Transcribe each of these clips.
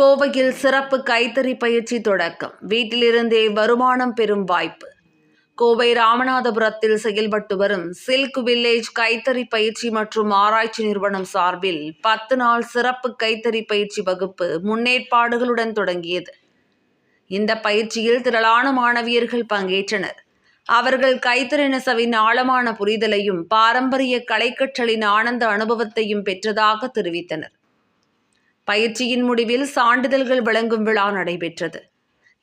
கோவையில் சிறப்பு கைத்தறி பயிற்சி தொடக்கம். வீட்டிலிருந்தே வருமானம் பெறும் வாய்ப்பு. கோவை ராமநாதபுரத்தில் செயல்பட்டு வரும் சில்க் வில்லேஜ் கைத்தறி பயிற்சி மற்றும் ஆராய்ச்சி நிறுவனம் சார்பில் பத்து நாள் சிறப்பு கைத்தறி பயிற்சி வகுப்பு முன்னேற்பாடுகளுடன் தொடங்கியது. இந்த பயிற்சியில் திரளான மாணவியர்கள் பங்கேற்றனர். அவர்கள் கைத்தறி நெசவின் ஆழமான புரிதலையும் பாரம்பரிய கலைக்கற்றலின் ஆனந்த அனுபவத்தையும் பெற்றதாக தெரிவித்தனர். பயிற்சியின் முடிவில் சான்றிதழ்கள் வழங்கும் விழா நடைபெற்றது.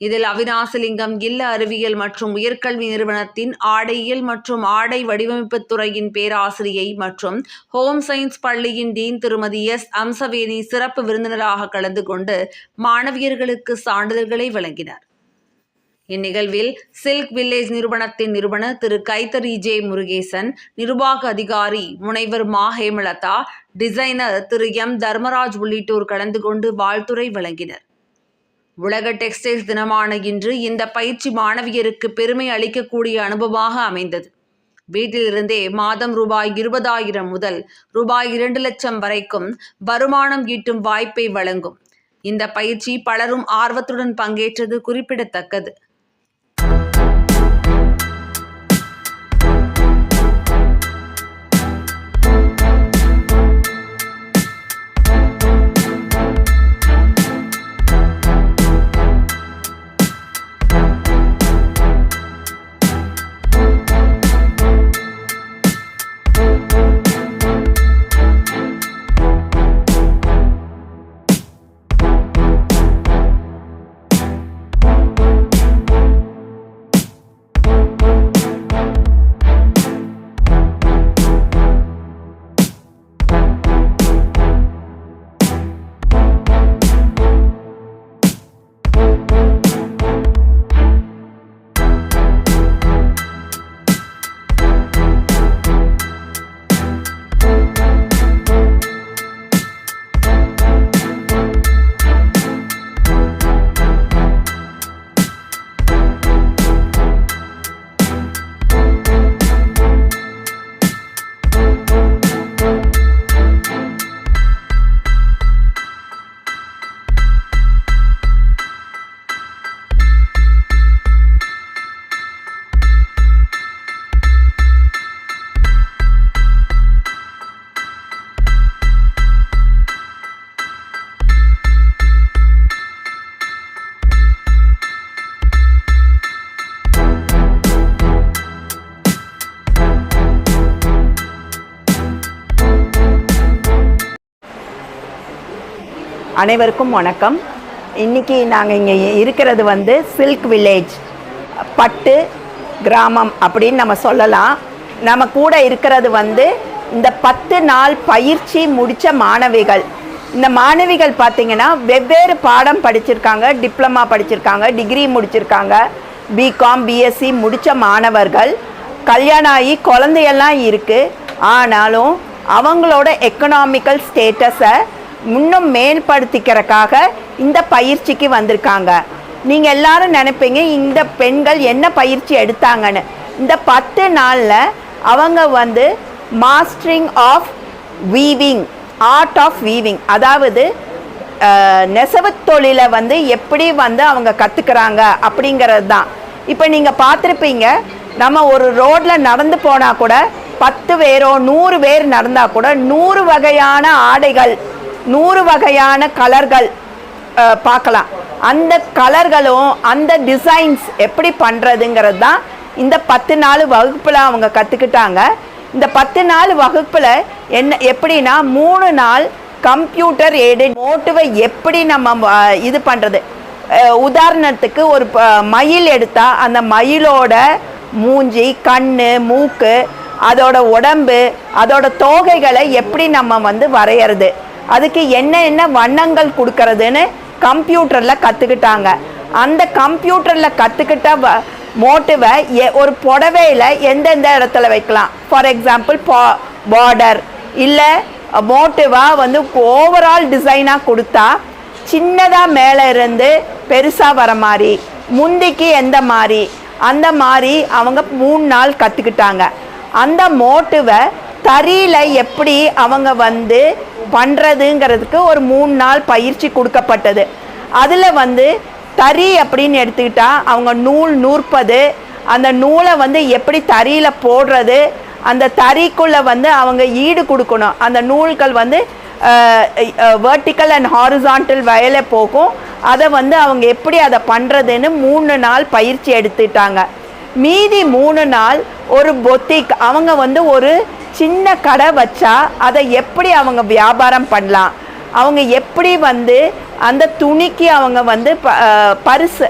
இதில் அவிநாசலிங்கம் இல்ல அறிவியல் மற்றும் உயர்கல்வி நிறுவனத்தின் ஆடையியல் மற்றும் ஆடை வடிவமைப்புத் துறையின் பேராசிரியை மற்றும் ஹோம் சயின்ஸ் பள்ளியின் டீன் திருமதி எஸ். அம்சவேணி சிறப்பு விருந்தினராக கலந்து கொண்டு மாணவியர்களுக்கு சான்றிதழ்களை வழங்கினார். இந்நிகழ்வில் சில்க் வில்லேஜ் நிறுவனத்தின் நிறுவனர் திரு கைத்தரி ஜே முருகேசன் நிர்வாக அதிகாரி முனைவர் மா ஹேமலதா டிசைனர் திரு எம் தர்மராஜ் உள்ளிட்டோர் கலந்து கொண்டு வாழ்த்துரை வழங்கினர். உலக டெக்ஸ்டைல்ஸ் தினமான இன்று இந்த பயிற்சி மாணவியருக்கு பெருமை அளிக்கக்கூடிய அனுபவமாக அமைந்தது. வீட்டிலிருந்தே மாதம் ரூபாய் இருபதாயிரம் முதல் ரூபாய் இரண்டு லட்சம் வரைக்கும் வருமானம் ஈட்டும் வாய்ப்பை வழங்கும். இந்த பயிற்சி பலரும் ஆர்வத்துடன் பங்கேற்றது குறிப்பிடத்தக்கது. அனைவருக்கும் வணக்கம். இன்றைக்கி நாங்கள் இங்கே இருக்கிறது வந்து சில்க் வில்லேஜ் பட்டு கிராமம் அப்படின்னு நம்ம சொல்லலாம். நம்ம கூட இருக்கிறது வந்து இந்த பத்து நாள் பயிற்சி முடித்த மாணவிகள். இந்த மாணவிகள் பார்த்திங்கன்னா வெவ்வேறு பாடம் படிச்சிருக்காங்க டிப்ளமா படிச்சிருக்காங்க டிகிரி முடிச்சிருக்காங்க. பிகாம் பிஎஸ்சி முடித்த மாணவர்கள். கல்யாணம் ஆகி குழந்தையெல்லாம் இருக்குது ஆனாலும் அவங்களோட எக்கனாமிக்கல் ஸ்டேட்டஸை இன்னும் மேம்படுத்திக்கிறக்காக இந்த பயிற்சிக்கு வந்திருக்காங்க. நீங்கள் எல்லாரும் நினைப்பீங்க இந்த பெண்கள் என்ன பயிற்சி எடுத்தாங்கன்னு. இந்த பத்து நாளில் அவங்க வந்து mastering of weaving art of weaving அதாவது நெசவு தொழிலை வந்து எப்படி வந்து அவங்க கற்றுக்குறாங்க அப்படிங்கிறது தான் இப்போ நீங்கள் பார்த்துருப்பீங்க நம்ம ஒரு ரோட்டில் நடந்து போனால் கூட பத்து பேரோ நூறு பேர் நடந்தால் கூட நூறு வகையான ஆடைகள் நூறு வகையான கலர்கள் பார்க்கலாம். அந்த கலர்களும் அந்த டிசைன்ஸ் எப்படி பண்ணுறதுங்கிறது தான் இந்த பத்து நாள் வகுப்பில் அவங்க கற்றுக்கிட்டாங்க இந்த பத்து நாள் வகுப்பில் என்ன எப்படின்னா மூணு நாள் கம்ப்யூட்டர் எடிட் மோட்டிவை எப்படி நம்ம இது பண்ணுறது உதாரணத்துக்கு ஒரு ப- மயில் எடுத்தால் அந்த மயிலோட மூஞ்சி கண் மூக்கு அதோட உடம்பு அதோட தோகைகளை எப்படி நம்ம வந்து வரையிறது? அதுக்கு என்ன என்ன வண்ணங்கள் கொடுக்கறதுன்னு கம்ப்யூட்டரில் கற்றுக்கிட்டாங்க அந்த கம்ப்யூட்டரில் கற்றுக்கிட்ட மோட்டிவை எ ஒரு புடவையில் எந்தெந்த இடத்துல வைக்கலாம்? ஃபார் எக்ஸாம்பிள் பா பார்டர் இல்லை மோட்டிவாக வந்து ஓவரால் டிசைனாக கொடுத்தா சின்னதாக மேலே இருந்து பெருசாக வர மாதிரி முந்திக்கு எந்த மாதிரி அந்த மாதிரி அவங்க மூணு நாள் கற்றுக்கிட்டாங்க அந்த மோட்டிவை தறியில் எப்படி அவங்க வந்து பண்ணுறதுங்கிறதுக்கு ஒரு மூணு நாள் பயிற்சி கொடுக்கப்பட்டது. அதில் வந்து தறி அப்படின்னு எடுத்துக்கிட்டால் அவங்க நூல் நூற்பது அந்த நூலை வந்து எப்படி தறியில் போடுறது அந்த தறிக்குள்ளே வந்து அவங்க ஈடு கொடுக்கணும். அந்த நூல்கள் வந்து வெர்டிக்கல் அண்ட் ஹாரிசான்டல் வயலை போகும். அதை வந்து அவங்க எப்படி அதை பண்ணுறதுன்னு மூணு நாள் பயிற்சி எடுத்துட்டாங்க மீதி மூணு நாள் ஒரு பொத்திக் அவங்க வந்து ஒரு சின்ன கடை வச்சா அதை எப்படி அவங்க வியாபாரம் பண்ணலாம்? அவங்க எப்படி வந்து அந்த துணிக்கு அவங்க வந்து ப- பரிசு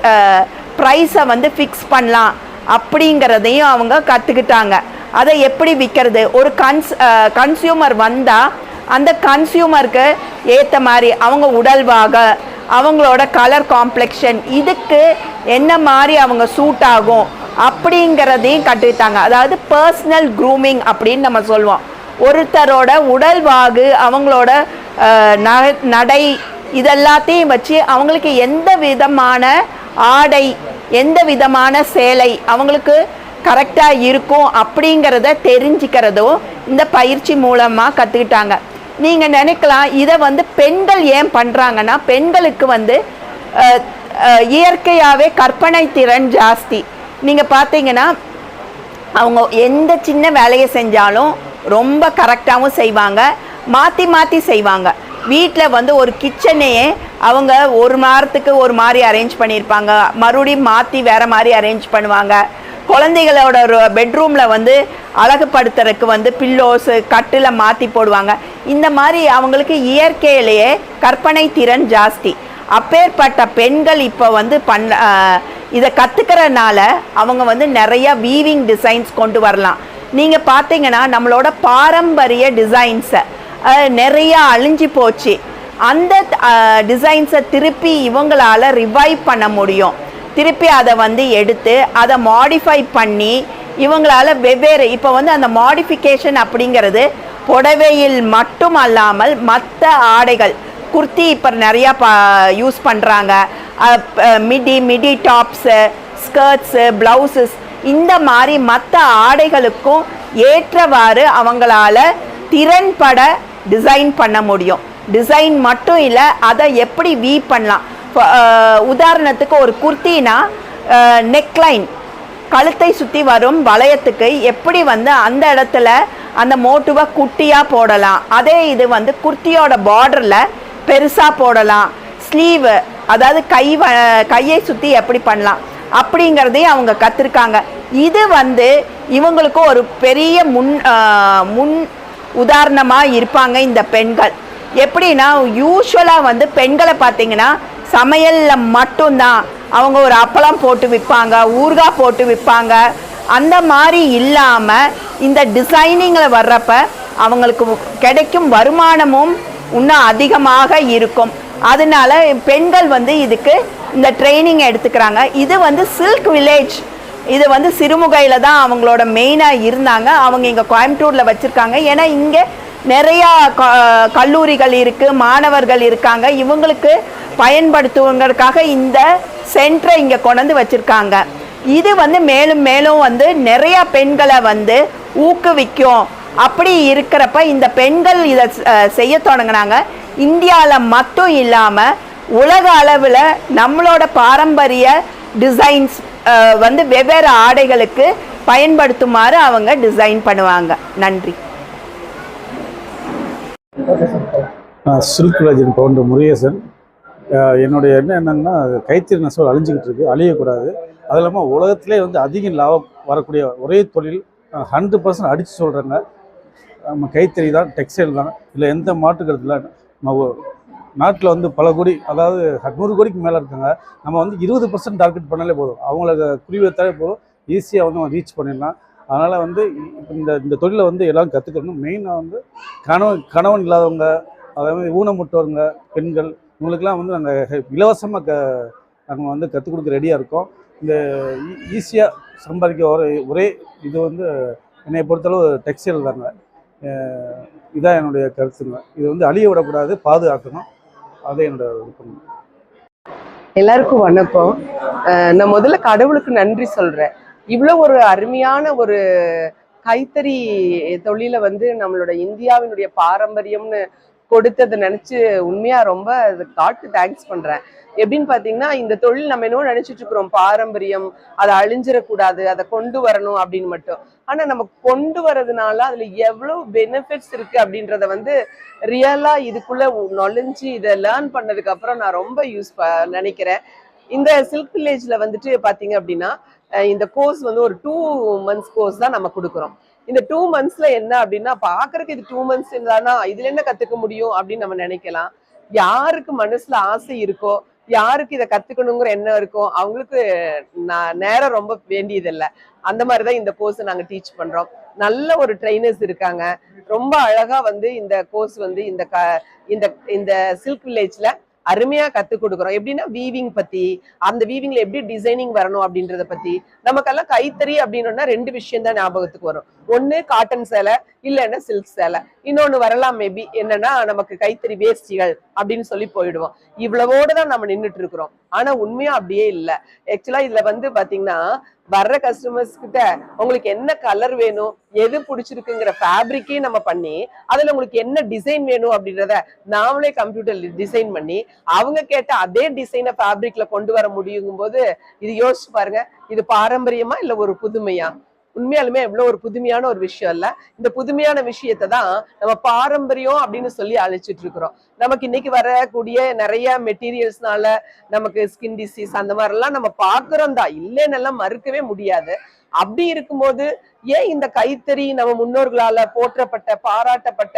ப்ரைஸை வந்து ஃபிக்ஸ் பண்ணலாம் அப்படிங்கிறதையும் அவங்க கற்றுக்கிட்டாங்க அதை எப்படி விற்கிறது ஒரு கன்ஸ் கன்சியூமர் வந்தால் அந்த கன்சியூமருக்கு ஏற்ற மாதிரி அவங்க உடல்வாக அவங்களோட கலர் காம்ப்ளெக்ஷன் இதுக்கு என்ன மாதிரி அவங்க சூட் ஆகும்? அப்படிங்கிறதையும் கற்றுக்கிட்டாங்க அதாவது பர்சனல் க்ரூமிங் அப்படின்னு நம்ம சொல்லுவோம் ஒருத்தரோட உடல்வாகு அவங்களோட ந- நடை இதெல்லாத்தையும் வச்சு அவங்களுக்கு எந்த விதமான ஆடை எந்த விதமான சேலை அவங்களுக்கு கரெக்டாக இருக்கும் அப்படிங்கிறத தெரிஞ்சுக்கிறதும் இந்த பயிற்சி மூலமாக கற்றுக்கிட்டாங்க நீங்கள் நினைக்கலாம் இதை வந்து பெண்கள் ஏன் பண்ணுறாங்கன்னா பெண்களுக்கு வந்து இயற்கையாகவே கற்பனை திறன் ஜாஸ்தி. நீங்கள் பார்த்தீங்கன்னா அவங்க எந்த சின்ன வேலையை செஞ்சாலும் ரொம்ப கரெக்டாகவும் செய்வாங்க மாற்றி மாற்றி செய்வாங்க. வீட்டில் வந்து ஒரு கிச்சனையே அவங்க ஒரு வாரத்துக்கு ஒரு மாதிரி அரேஞ்ச் பண்ணியிருப்பாங்க. மறுபடியும் மாற்றி வேறு மாதிரி அரேஞ்ச் பண்ணுவாங்க. குழந்தைகளோட பெட்ரூமில் வந்து அழகுபடுத்துறதுக்கு வந்து பில்லோஸு கட்டில் மாற்றி போடுவாங்க. இந்த மாதிரி அவங்களுக்கு இயற்கையிலேயே கற்பனை திறன் ஜாஸ்தி. அப்பேற்பட்ட பெண்கள் இப்போ வந்து பண்ண இதை கற்றுக்கிறனால அவங்க வந்து நிறையா வீவிங் டிசைன்ஸ் கொண்டு வரலாம். நீங்கள் பார்த்தீங்கன்னா நம்மளோட பாரம்பரிய டிசைன்ஸை நிறையா அழிஞ்சு போச்சு. அந்த டிசைன்ஸை திருப்பி இவங்களால ரிவைவ் பண்ண முடியும். திருப்பி அதை வந்து எடுத்து அதை மாடிஃபை பண்ணி இவங்களால வெவ்வேறு இப்போ வந்து அந்த மாடிஃபிகேஷன் அப்படிங்கிறது புடவையில் மட்டும் அல்லாமல் மற்ற ஆடைகள் குர்த்தி இப்போ நிறையா பா யூஸ் பண்ணுறாங்க midi midi tops skirts blouses இந்த மாதிரி மற்ற ஆடைகளுக்கும் ஏற்றவாறு அவங்களால திறன்பட டிசைன் பண்ண முடியும். டிசைன் மட்டும் இல்லை அதை எப்படி வீ பண்ணலாம். இப்போ, உதாரணத்துக்கு ஒரு குர்த்தினா நெக்லைன் கழுத்தை சுற்றி வரும் வளையத்துக்கு எப்படி வந்து அந்த இடத்துல அந்த மோட்டுவை குட்டியாக போடலாம். அதே இது வந்து குர்த்தியோட பார்டரில் பெருசாக போடலாம். ஸ்லீவு அதாவது கை வ கையை சுற்றி எப்படி பண்ணலாம் அப்படிங்கிறதையும் அவங்க கற்றுருக்காங்க இது வந்து இவங்களுக்கு ஒரு பெரிய முன் முன் உதாரணமாக இருப்பாங்க இந்த பெண்கள். எப்படின்னா யூஸ்வலாக வந்து பெண்களை பார்த்தீங்கன்னா சமையலில் மட்டும்தான். அவங்க ஒரு அப்பளம் போட்டு விற்பாங்க ஊறுகாய் போட்டு விற்பாங்க அந்த மாதிரி இல்லாமல் இந்த டிசைனிங்கில் வர்றப்ப அவங்களுக்கு கிடைக்கும் வருமானமும் இன்னும் அதிகமாக இருக்கும். அதனால பெண்கள் வந்து இதுக்கு இந்த ட்ரைனிங் எடுத்துக்கிறாங்க. இது வந்து சில்க் வில்லேஜ் இது வந்து சிறுமுகையில் தான் அவங்களோட மெயினாக இருந்தாங்க. அவங்க இங்கே கோயம்புத்தூரில் வச்சுருக்காங்க. ஏன்னா இங்கே நிறையா க- கல்லூரிகள் இருக்குது மாணவர்கள் இருக்காங்க. இவங்களுக்கு பயன்படுத்துவங்களுக்காக இந்த சென்டரை இங்கே கொண்டு வச்சுருக்காங்க. இது வந்து மேலும் மேலும் வந்து நிறையா பெண்களை வந்து ஊக்குவிக்கும். அப்படி இருக்கிறப்ப இந்த பெண்கள் இதை செய்ய தொடங்கினாங்க. இந்தியாவில் மட்டும் இல்லாமல் உலக அளவில் நம்மளோட பாரம்பரிய டிசைன்ஸ் வந்து வெவ்வேறு ஆடைகளுக்கு பயன்படுத்துமாறு அவங்க டிசைன் பண்ணுவாங்க. நன்றி. நான் சில்க் ராஜன் பவுண்டர் முருகேசன். என்னுடைய எண்ணம் என்னன்னா கைத்தறி நெசவு அழிஞ்சிக்கிட்டு இருக்கு அழியக்கூடாது. அது இல்லாமல் உலகத்திலே வந்து அதிக லாபம் வரக்கூடிய ஒரே தொழில் ஹண்ட்ரட் பர்சன்ட் அடித்து சொல்கிறேங்க நம்ம கைத்தறி தான் டெக்ஸ்டைல் தான். இல்லை எந்த மாற்று நம்ம நாட்டில் வந்து பல கோடி அதாவது நூறு கோடிக்கு மேலே இருக்காங்க. நம்ம வந்து இருபது பர்சன்ட் டார்கெட் பண்ணாலே போதும். அவங்கள குறிவைத்தாலே போதும். ஈஸியாக வந்து ரீச் பண்ணிடலாம். அதனால் வந்து இந்த இந்த தொழிலை வந்து எல்லாம் கற்றுக்கணும் மெயினாக வந்து கணவன் கணவன் இல்லாதவங்க அதே மாதிரி பெண்கள் இவங்களுக்கெல்லாம் வந்து நாங்கள் இலவசமாக க நாங்கள் வந்து கற்றுக் கொடுக்க ரெடியாக இருக்கோம். இந்த e, ஈஸியாக சம்பாதிக்க ஒரே ஒரே இது வந்து என்னை பொறுத்தளவு டெக்ஸ்டைல் தாங்க. இதான் என்னுடைய கருத்துங்க. இது வந்து அழிய விடக்கூடாது பாதுகாக்கணும். அதே என்னோட விருப்பம். எல்லாருக்கும் வணக்கம். அஹ் நான் முதல்ல கடவுளுக்கு நன்றி சொல்றேன். இவ்வளோ ஒரு அருமையான ஒரு கைத்தறி தொழிலை வந்து நம்மளோட இந்தியாவினுடைய பாரம்பரியம்னு கொடுத்ததை நினைச்சு உண்மையா ரொம்ப காட்டு தேங்க்ஸ் பண்றேன். எப்படின்னு பாத்தீங்கன்னா இந்த தொழில் நம்ம என்னவோ நினைச்சிட்டு இருக்கிறோம். பாரம்பரியம் அதை அழிஞ்சிடக்கூடாது அதை கொண்டு வரணும் அப்படின்னு மட்டும். ஆனா நம்ம கொண்டு வரதுனால அதுல எவ்வளவு பெனிஃபிட்ஸ் இருக்கு அப்படின்றத வந்து ரியலா இதுக்குள்ள நுழைஞ்சு இதை லேர்ன் பண்ணதுக்கு அப்புறம் நான் ரொம்ப யூஸ் நினைக்கிறேன். இந்த சில்க் வில்லேஜ்ல வந்துட்டு பாத்தீங்க அப்படின்னா இந்த கோர்ஸ் வந்து ஒரு டூ மந்த்ஸ் கோர்ஸ் தான் நம்ம கொடுக்குறோம். இந்த டூ மந்த்ஸ்ல என்ன அப்படின்னா பாக்குறதுக்கு இது டூ மந்த்ஸ் இருந்தானா இதுல என்ன கத்துக்க முடியும் அப்படின்னு நம்ம நினைக்கலாம். யாருக்கு மனசுல ஆசை இருக்கோ யாருக்கு இதை கத்துக்கணுங்கிற எண்ணம் இருக்கோ அவங்களுக்கு நேரம் ரொம்ப வேண்டியதில்லை. அந்த மாதிரிதான் இந்த கோர்ஸ் நாங்க டீச் பண்றோம். நல்ல ஒரு ட்ரைனர்ஸ் இருக்காங்க. ரொம்ப அழகா வந்து இந்த கோர்ஸ் வந்து இந்த க இந்த இந்த சில்க் வில்லேஜ்ல அருமையா கத்து கொடுக்குறோம். எப்படின்னா வீவிங் பத்தி அந்த வீவிங்ல எப்படி டிசைனிங் வரணும் அப்படின்றத பத்தி. நமக்கெல்லாம் கைத்தறி அப்படின்னா ரெண்டு விஷயம் தான் ஞாபகத்துக்கு வரும். ஒன்னு காட்டன் சேலை இல்லைன்னா சில்க் சேலை. இன்னொன்னு வரலாம் மேபி என்னன்னா நமக்கு கைத்தறி வேஷ்டிகள் அப்படின்னு சொல்லி போயிடுவோம். இவ்வளவோட தான் நம்ம நின்றுட்டு இருக்கிறோம். ஆனா உண்மையா அப்படியே இல்லை. ஆக்சுவலா இதுல வந்து பாத்தீங்கன்னா வர்ற கஸ்டமர்ஸ் கிட்ட உங்களுக்கு என்ன கலர் வேணும் எது பிடிச்சிருக்குங்கிற ஃபேப்ரிக்கே நம்ம பண்ணி அதில் உங்களுக்கு என்ன டிசைன் வேணும் அப்படின்றத நாமளே கம்ப்யூட்டர்ல டிசைன் பண்ணி அவங்க கேட்ட அதே டிசைனை ஃபேப்ரிக்ல கொண்டு வர முடியுங்கும் போது இது யோசிச்சு பாருங்க இது பாரம்பரியமா இல்லை ஒரு புதுமையா? உண்மையாலுமே எவ்வளோ ஒரு புதுமையான ஒரு விஷயம் இல்லை. இந்த புதுமையான விஷயத்தை தான் நம்ம பாரம்பரியம் அப்படின்னு சொல்லி அழைச்சிட்டு இருக்கிறோம். நமக்கு இன்னைக்கு வரக்கூடிய நிறைய மெட்டீரியல்ஸ்னால நமக்கு ஸ்கின் டிசீஸ் அந்த மாதிரிலாம் நம்ம பாக்குறோம் தான் இல்லைன்னு எல்லாம் மறுக்கவே முடியாது. அப்படி இருக்கும்போது ஏன் இந்த கைத்தறி நம்ம முன்னோர்களால போற்றப்பட்ட பாராட்டப்பட்ட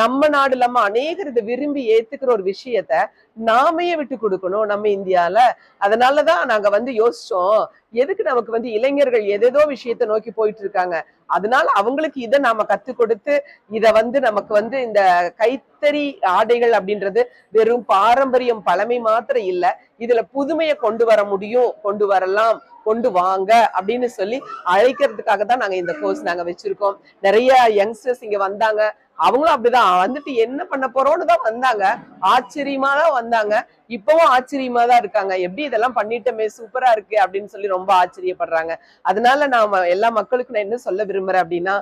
நம்ம நாடு இல்லாம அநேகர் இதை விரும்பி ஏத்துக்கிற ஒரு விஷயத்த நாமையே விட்டு கொடுக்கணும் நம்ம இந்தியால. அதனாலதான் நாங்க வந்து யோசிச்சோம் எதுக்கு நமக்கு வந்து இளைஞர்கள் எதேதோ விஷயத்த நோக்கி போயிட்டு இருக்காங்க. அதனால அவங்களுக்கு இதை நாம கத்து கொடுத்து இதை வந்து நமக்கு வந்து இந்த கை கைத்தறி ஆடைகள் அப்படின்றது வெறும் பாரம்பரியம் பழமை மாத்திரம் இல்ல. இதுல புதுமையை கொண்டு வர முடியும் கொண்டு வரலாம் கொண்டு வாங்க அப்படின்னு சொல்லி அழைக்கிறதுக்காக தான் நாங்க இந்த கோர்ஸ் நாங்க வச்சிருக்கோம். நிறைய யங்ஸ்டர்ஸ் இங்க வந்தாங்க. அவங்களும் அப்படிதான். வந்துட்டு என்ன பண்ண போறோம்னு தான் வந்தாங்க. ஆச்சரியமா தான் வந்தாங்க. இப்பவும் ஆச்சரியமா தான் இருக்காங்க. எப்படி இதெல்லாம் பண்ணிட்டோமே? சூப்பரா இருக்கு அப்படின்னு சொல்லி ரொம்ப ஆச்சரியப்படுறாங்க. அதனால நான் எல்லா மக்களுக்கும் நான் என்ன சொல்ல விரும்புறேன் அப்படின்னா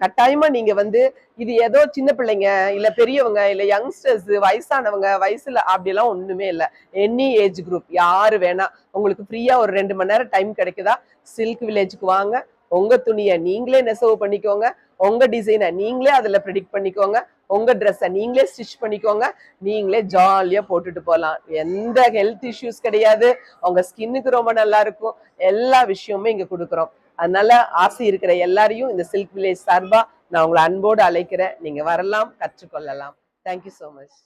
கட்டாயமா நீங்க வந்து இது ஏதோ சின்ன பிள்ளைங்க இல்ல பெரியவங்க இல்ல யங்ஸ்டர்ஸ் வயசானவங்க வயசுல அப்படியெல்லாம் ஒண்ணுமே இல்லை. எனி ஏஜ் குரூப் யாரு வேணா. உங்களுக்கு ஃப்ரீயா ஒரு ரெண்டு மணி நேரம் டைம் கிடைக்குதா? சில்க் வில்லேஜுக்கு வாங்க. உங்க துணியை நீங்களே நெசவு பண்ணிக்கோங்க. உங்க டிசைனை நீங்களே அதுல ப்ரெடிக்ட் பண்ணிக்கோங்க. உங்க ட்ரெஸ்ஸை நீங்களே ஸ்டிச் பண்ணிக்கோங்க. நீங்களே ஜாலியா போட்டுட்டு போகலாம் எந்த ஹெல்த் இஷ்யூஸ் கிடையாது. உங்க ஸ்கின்னுக்கு ரொம்ப நல்லா இருக்கும். எல்லா விஷயமுமே இங்க கொடுக்குறோம். அதனால ஆசை இருக்கிற எல்லாரையும் இந்த சில்க் வில்லேஜ் சார்பா நான் உங்களை அன்போடு அழைக்கிறேன். நீங்க வரலாம் கற்றுக்கொள்ளலாம். Thank you so much